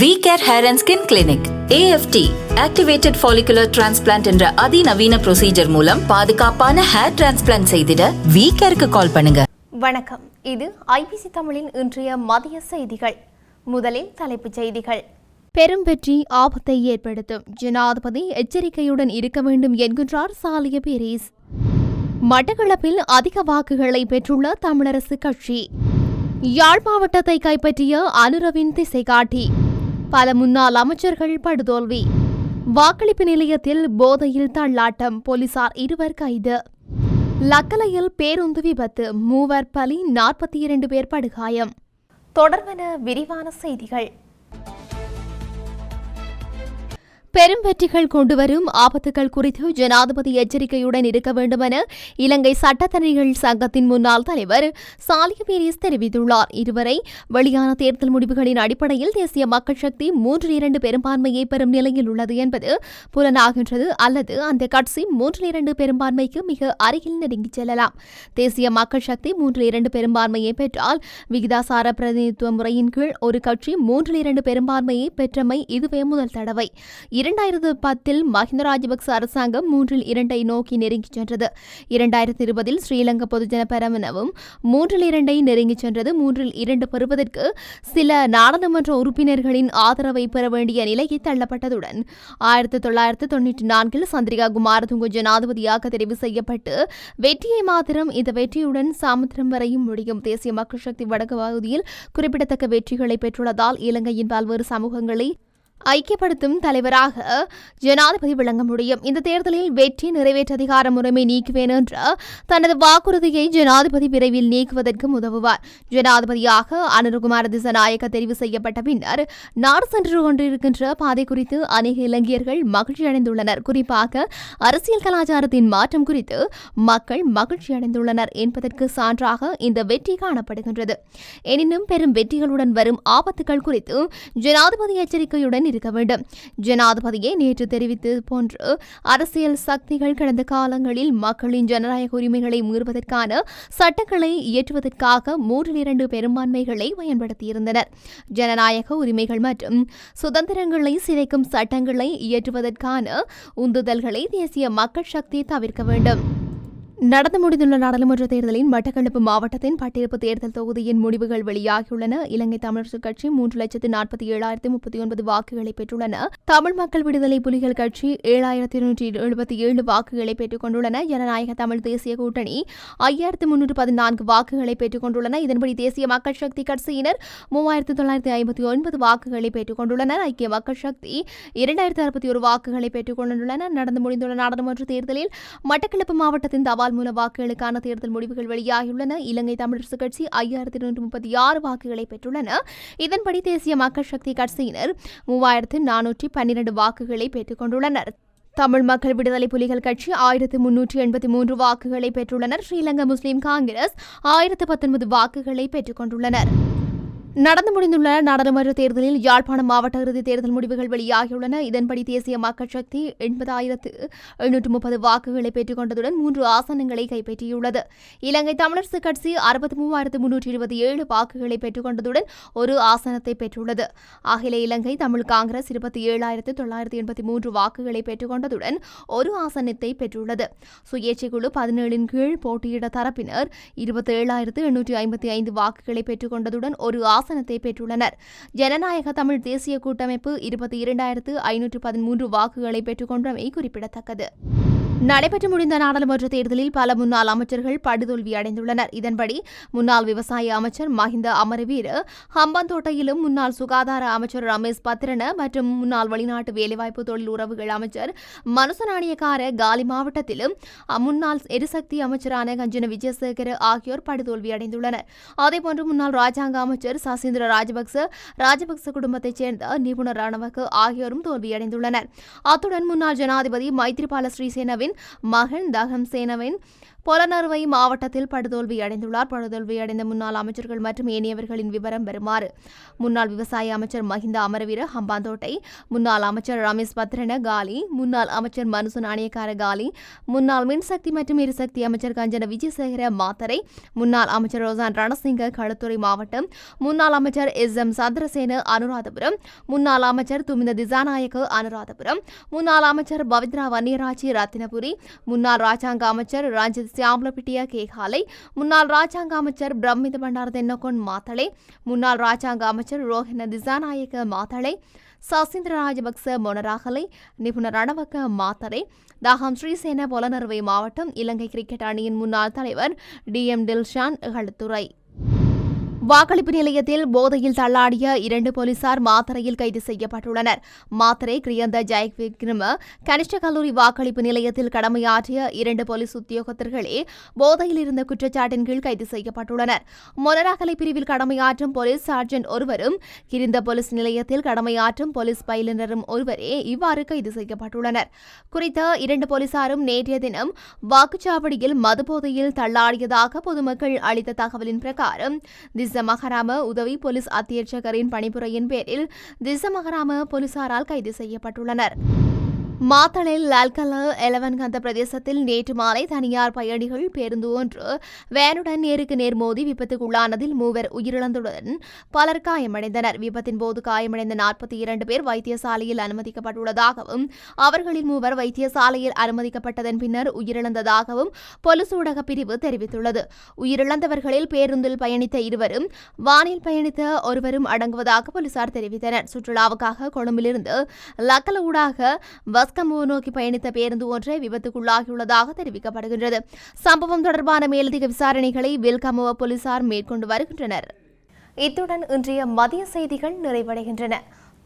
V care hair and skin clinic AFT activated follicular transplant என்ற அதிநவீன procedure மூலம் பாதுகாப்பான ஹேர் டிரான்ஸ்பிளான்ட் செய்திட வி கேருக்கு கால் பண்ணுங்க. வணக்கம். இது ஐபிசி தமிழின் இன்றைய மதிய செய்திகள். முதலில் தலைப்புச் செய்திகள். பெரும் வெற்றி ஆபத்தை ஏற்படுத்தும். ஜனாதிபதி எச்சரிக்கையுடன் இருக்க வேண்டும் என்கின்றார் சாலிய பீரிஸ். மட்டக்களப்பில் அதிக வாக்குகளை பெற்றுள்ள தமிழரசு கட்சி. யாழ் மாவட்டத்தை கைப்பற்றிய அனுரவின் திசை காட்டி பல முன்னாள் அமைச்சர்கள் படுதோல்வி. வாக்களிப்பு நிலையத்தில் போதையில் தள்ளாட்டம் போலீசார் இருவர் கைது. லக்கலையில் பேருந்து விபத்து மூவர் பலி நாற்பத்தி இரண்டு பேர் படுகாயம். தொடர்பென விரிவான செய்திகள். பெரும் வெற்றிகள் கொண்டுவரும் ஆபத்துகள் குறித்து ஜனாதிபதி எச்சரிக்கையுடன் இருக்க வேண்டும் என இலங்கை சட்டத்தரணிகள் சங்கத்தின் முன்னாள் தலைவர் சாலியபீரிஸ் தெரிவித்துள்ளார். இதுவரை வெளியான தேர்தல் முடிவுகளின் அடிப்படையில் தேசிய மக்கள் சக்தி மூன்றில் இரண்டு பெரும்பான்மையை பெறும் நிலையில் உள்ளது என்பது புலனாகின்றது. அல்லது அந்த கட்சி மூன்றில் இரண்டு பெரும்பான்மைக்கு மிக அருகில் நெருங்கிச் செல்லலாம். தேசிய மக்கள் சக்தி மூன்றில் இரண்டு பெரும்பான்மையை பெற்றால் விகிதாசார பிரதிநிதித்துவ முறையின் கீழ் ஒரு கட்சி மூன்றில் இரண்டு பெரும்பான்மையை பெற்றமை இதுவே முதல் தடவை. இரண்டாயிரத்து பத்தில் மஹிந்த ராஜபக்ச அரசாங்கம் மூன்றில் இரண்டை நோக்கி நெருங்கிச் சென்றது. இரண்டாயிரத்தி இருபதில் ஸ்ரீலங்கா பொதுஜன பரமனவும் மூன்றில் இரண்டை நெருங்கிச் சென்றது மூன்றில் இரண்டு பெறுவதற்கு சில நாடாளுமன்ற உறுப்பினர்களின் ஆதரவை பெற வேண்டிய நிலையை தள்ளப்பட்டதுடன் ஆயிரத்தி தொள்ளாயிரத்து தொன்னூற்றி நான்கில் சந்திரிகா குமாரதுங்க ஜனாதிபதியாக தெரிவு செய்யப்பட்டு வெற்றியை மாத்திரம் இந்த வெற்றியுடன் சாமுத்திரம் வரையும் முடியும். தேசிய மக்கள் சக்தி வடக்கு பகுதியில் குறிப்பிடத்தக்க வெற்றிகளை பெற்றுள்ளதால் இலங்கையின் பல்வேறு சமூகங்களை ஐக்கியப்படுத்தும் தலைவராக ஜனாதிபதி விளங்க முடியும். இந்த தேர்தலில் வெற்றி நிறைவேற்ற அதிகார முறைமை நீக்குவேன் என்ற தனது வாக்குறுதியை ஜனாதிபதி விரைவில் நீக்குவதற்கு உதவுவார். ஜனாதிபதியாக அனுருகுமார திசநாயக்க தெரிவு செய்யப்பட்ட பின்னர் நாடு சென்று கொண்டிருக்கின்ற பாதை குறித்து அநேக இளைஞர்கள் மகிழ்ச்சி அடைந்துள்ளனர். குறிப்பாக அரசியல் கலாச்சாரத்தின் மாற்றம் குறித்து மக்கள் மகிழ்ச்சி அடைந்துள்ளனர் என்பதற்கு சான்றாக இந்த வெற்றி காணப்படுகின்றது. எனினும் பெரும் வெற்றிகளுடன் வரும் ஆபத்துகள் குறித்து ஜனாதிபதி எச்சரிக்கையுடன் இருக்க வேண்டும். ஜனாதிபதியை நேற்று தெரிவித்தது போன்று அரசியல் சக்திகள் கடந்த காலங்களில் மக்களின் ஜனநாயக உரிமைகளை மீறுவதற்கான சட்டங்களை இயற்றுவதற்காக மூன்றில் இரண்டு பெரும்பான்மைகளை பயன்படுத்தியிருந்தனர். ஜனநாயக உரிமைகள் மற்றும் சுதந்திரங்களை சிதைக்கும் சட்டங்களை இயற்றுவதற்கான உந்துதல்களை தேசிய மக்கள் சக்தி தவிர்க்க வேண்டும். நடந்து முடிந்துள்ள நாடாளுமன்ற தேர்தலின் மட்டக்களப்பு மாவட்டத்தின் பட்டிருப்பு தேர்தல் தொகுதியின் முடிவுகள் வெளியாகியுள்ளன. இலங்கை தமிழர் கட்சி மூன்று லட்சத்து நாற்பத்தி ஏழாயிரத்தி முப்பத்தி ஒன்பது வாக்குகளை பெற்றுள்ளன. தமிழ் மக்கள் விடுதலை புலிகள் கட்சி ஏழாயிரத்தி இருநூற்றி எழுபத்தி ஏழு வாக்குகளை பெற்றுக் கொண்டுள்ளன. ஜனநாயக தமிழ் தேசிய கூட்டணி ஐயாயிரத்து முன்னூற்று பதினான்கு வாக்குகளை பெற்றுக் கொண்டுள்ளன. இதன்படி தேசிய மக்கள் சக்தி கட்சியினர் மூவாயிரத்து தொள்ளாயிரத்தி ஐம்பத்தி ஒன்பது வாக்குகளை பெற்றுக் கொண்டுள்ளனர். ஐக்கிய மக்கள் சக்தி இரண்டாயிரத்து அறுபத்தி ஒரு வாக்குகளை பெற்றுக் கொண்டுள்ளன. நடந்து முடிந்துள்ள நாடாளுமன்ற தேர்தலில் மட்டக்களப்பு மாவட்டத்தின் தபால் மூல வாக்குகளுக்கான தேர்தல் முடிவுகள் வெளியாகியுள்ளன. இலங்கை தமிழரசு கட்சி ஐயாயிரத்தி நூற்றி முப்பத்தி ஆறு வாக்குகளை பெற்றுள்ளன. இதன்படி தேசிய மக்கள் சக்தி கட்சியினர் மூவாயிரத்து நானூற்றி பன்னிரண்டு வாக்குகளை பெற்றுக் கொண்டுள்ளனர் தமிழ் மக்கள் விடுதலை புலிகள் கட்சி ஆயிரத்து முன்னூற்றி எண்பத்தி மூன்று வாக்குகளை பெற்றுள்ளனர். ஸ்ரீலங்கா முஸ்லிம் காங்கிரஸ் ஆயிரத்து பத்தொன்பது வாக்குகளை பெற்றுக் கொண்டுள்ளனர் நடந்து முடிந்துள்ள நாடாளுமன்ற தேர்தலில் யாழ்ப்பாணம் மாவட்ட இறுதி தேர்தல் முடிவுகள் வெளியாகியுள்ளன. இதன்படி தேசிய மக்கள் சக்தி எண்பதாயிரத்து எழுநூற்று முப்பது வாக்குகளை பெற்றுக் கொண்டதுடன் மூன்று ஆசனங்களை கைப்பற்றியுள்ளது. இலங்கை தமிழரசு கட்சி அறுபத்தி மூவாயிரத்து முன்னூற்றி இருபத்தி ஏழு வாக்குகளை பெற்றுக் கொண்டதுடன் ஒரு ஆசனத்தை பெற்றுள்ளது. அகில இலங்கை தமிழ் காங்கிரஸ் இருபத்தி ஏழாயிரத்து தொள்ளாயிரத்து எண்பத்தி மூன்று வாக்குகளை பெற்றுக் கொண்டதுடன் ஒரு ஆசனத்தை பெற்றுள்ளது. சுயேட்சை குழு பதினேழின் கீழ் போட்டியிட தரப்பினர் இருபத்தி ஏழாயிரத்து எண்ணூற்றி ஐம்பத்தி ஐந்து வாக்குகளை பெற்றுக் கொண்டதுடன் ஒரு ஆசனத்தை பெற்றுள்ளனர். ஜனநாயக தமிழ் தேசிய கூட்டமைப்பு இருபத்தி இரண்டாயிரத்து ஐநூற்று பதிமூன்று வாக்குகளை பெற்றுக்கொண்டமை குறிப்பிடத்தக்கது. நடைபெற்று முடிந்த நாடாளுமன்ற தேர்தலில் பல முன்னாள் அமைச்சர்கள் படுதோல்வி அடைந்துள்ளனர். இதன்படி முன்னாள் விவசாய அமைச்சர் மஹிந்த அமரவீர் ஹம்பாந்தோட்டையிலும் முன்னாள் சுகாதார அமைச்சர் ரமேஷ் பத்ரன மற்றும் முன்னாள் வெளிநாட்டு வேலைவாய்ப்பு தொழில் உறவுகள் அமைச்சர் மனுசநாணியக்கார காலி மாவட்டத்திலும் முன்னாள் எரிசக்தி அமைச்சரான கஞ்சன விஜயசேகர ஆகியோர் படுதோல்வி அடைந்துள்ளனர். அதேபோன்று முன்னாள் ராஜாங்க அமைச்சர் சசீந்திர ராஜபக்ச ராஜபக்ச குடும்பத்தைச் சேர்ந்த நிபுணர் ரணவக்கு ஆகியோரும் தோல்வியடைந்துள்ளனர். அத்துடன் முன்னாள் ஜனாதிபதி மைத்ரிபால ஸ்ரீசேனவின் மகன் தாகம் சேனவின் பொலனறுவை மாவட்டத்தில் படுதோல்வி அடைந்துள்ளார். படுதோல்வி அடைந்த முன்னாள் அமைச்சர்கள் மற்றும் ஏனையவர்களின் விவரம் வருமாறு முன்னாள் விவசாய அமைச்சர் மஹிந்த அமரவீர ஹம்பாந்தோட்டை முன்னாள் அமைச்சர் ரமேஷ் பத்ரன காலி முன்னாள் அமைச்சர் மனுசு நாணயக்கார காலி முன்னாள் மின்சக்தி மற்றும் எரிசக்தி அமைச்சர் கஞ்சன விஜயசேகர மாத்தரை முன்னாள் அமைச்சர் ரோசான் ரணசிங்க களுத்துறை மாவட்டம் முன்னாள் அமைச்சர் எஸ் எம் சந்திரசேன அனுராதபுரம் முன்னாள் அமைச்சர் துமிந்த திசாநாயக்க அனுராதபுரம் முன்னாள் அமைச்சர் பவித்ரா வன்னியராஜி ரத்தினபுரி முன்னாள் ராஜாங்க அமைச்சர் ரஞ்சித் சியாம்லபிட்டிய கேகாலை முன்னாள் ராஜாங்க அமைச்சர் பிரமித பண்டார தென்னகொன் மாத்தளை முன்னாள் ராஜாங்க அமைச்சர் ரோஹின திசாநாயக்க மாத்தளை சசீந்திர ராஜபக்ச மொனராகலை நிபுணர் ரணவக்க மாத்தரை தாகம் ஸ்ரீசேன பொலனறுவை மாவட்டம் இலங்கை கிரிக்கெட் அணியின் முன்னாள் தலைவர் டி எம் டில்ஷான் இகழ்த்துறை வாக்களிப்பு நிலையத்தில் போதையில் தள்ளாடிய இரண்டு போலீசார் மாத்தரையில் கைது செய்யப்பட்டுள்ளனர். மாத்தரை கிரியந்த ஜெயக் விக்ரம கனிஷ்ட கல்லூரி வாக்களிப்பு நிலையத்தில் கடமையாற்றிய இரண்டு போலீஸ் உத்தியோகத்தர்களே போதையில் இருந்த குற்றச்சாட்டின் கீழ் கைது செய்யப்பட்டுள்ளனர். மொனராகலை பிரிவில் கடமையாற்றும் போலீஸ் சார்ஜன் ஒருவரும் கிரிந்த போலீஸ் நிலையத்தில் கடமையாற்றும் போலீஸ் பயிலுனரும் ஒருவரே இவ்வாறு கைது செய்யப்பட்டுள்ளனர். குறித்த இரண்டு போலீசாரும் நேற்றைய தினம் வாக்குச்சாவடியில் மதுபோதையில் தள்ளாடியதாக பொதுமக்கள் அளித்த தகவலின் பிரகாரம் திசமகராம உதவி போலீஸ் அத்தியட்சகரின் பணிப்புரையின் பேரில் திசமகராம போலீசாரால் கைது செய்யப்பட்டுள்ளனர். மாத்தளையில் லால்கல எலவன்கந்த பிரதேசத்தில் நேற்று மாலை தனியார் பயணிகள் பேருந்து ஒன்று வேனுடன் நேருக்கு நேர் மோதி விபத்துக்குள்ளானதில் மூவர் உயிரிழந்துடன் பலர் காயமடைந்தனர். விபத்தின் போது காயமடைந்த நாற்பத்தி இரண்டு பேர் வைத்தியசாலையில் அனுமதிக்கப்பட்டுள்ளதாகவும் அவர்களில் மூவர் வைத்தியசாலையில் அனுமதிக்கப்பட்டதன் பின்னர் உயிரிழந்ததாகவும் பொலிஸ் ஊடக பிரிவு தெரிவித்துள்ளது. உயிரிழந்தவர்களில் பேருந்தில் பயணித்த இருவரும் வானில் பயணித்த ஒருவரும் அடங்குவதாக போலீசார் தெரிவித்தனர். சுற்றுலாவுக்காக கொழும்பிலிருந்து லக்கல ஊடாக பஸ் பஸ்கம்போ நோக்கி பயணித்த பேருந்து ஒன்றை விபத்துக்குள்ளாகியுள்ளதாக தெரிவிக்கப்படுகின்றது. சம்பவம் தொடர்பான மேலதிக விசாரணைகளை வில்கமுவ போலீசார் மேற்கொண்டு வருகின்றனர். இத்துடன் இன்றைய மதிய செய்திகள் நிறைவடைகின்றன.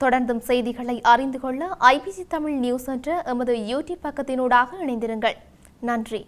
தொடர்ந்தும் செய்திகளை அறிந்து கொள்ள ஐபிசி தமிழ் நியூஸ் என்ற எமது யூடியூப் பக்கத்தினூடாக இணைந்திருங்கள். நன்றி.